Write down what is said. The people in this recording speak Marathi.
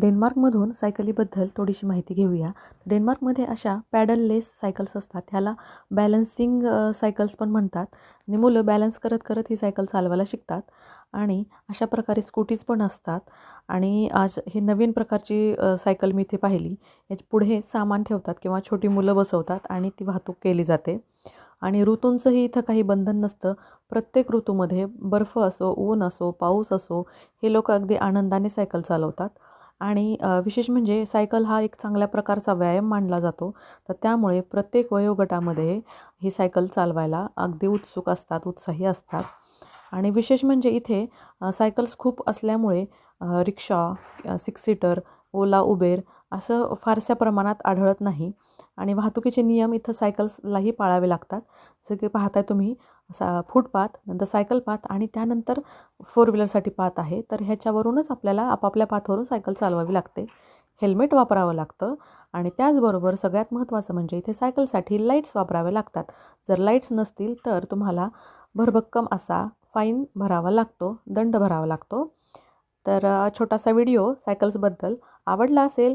डेन्मार्कमधून सायकलीबद्दल थोडीशी माहिती घेऊया. डेन्मार्कमध्ये अशा पॅडललेस सायकल्स असतात. ह्याला बॅलन्सिंग सायकल्स पण म्हणतात. आणि मुलं बॅलन्स करत करत ही सायकल चालवायला शिकतात. आणि अशा प्रकारे स्कूटीज पण असतात. आणि आज ही नवीन प्रकारची सायकल मी इथे पाहिली. याच्यापुढे सामान ठेवतात किंवा छोटी मुलं बसवतात आणि ती वाहतूक केली जाते. आणि ऋतूंचंही इथं काही बंधन नसतं. प्रत्येक ऋतूमध्ये बर्फ असो ऊन असो पाऊस असो हे लोक अगदी आनंदाने सायकल चालवतात. आणि विशेष म्हणजे सायकल हा एक चांगल्या प्रकारचा व्यायाम मानला जातो. तर त्यामुळे प्रत्येक वयोगटामध्ये ही सायकल चालवायला अगदी उत्सुक असतात उत्साही असतात. आणि विशेष म्हणजे इथे सायकल्स खूप असल्यामुळे रिक्षा सिक्स सीटर ओला उबेर असं फारशा प्रमाणात आढळत नाही. आणि वाहतुकीचे नियम इथं सायकल्सलाही पाळावे लागतात. जसं की पाहताय तुम्ही सा फुटपाथ नंतर सायकल पाथ आणि त्यानंतर फोर व्हीलरसाठी पाथ आहे. तर ह्याच्यावरूनच आपल्याला आपापल्या पाथवरून सायकल चालवावी लागते. हेल्मेट वापरावं लागतं आणि त्याचबरोबर सगळ्यात महत्त्वाचं म्हणजे इथे सायकलसाठी लाईट्स वापरावे लागतात. जर लाईट्स नसतील तर तुम्हाला भरभक्कम असा फाईन भरावा लागतो दंड भरावा लागतो. तर छोटासा व्हिडिओ सायकल्सबद्दल आवडला असेल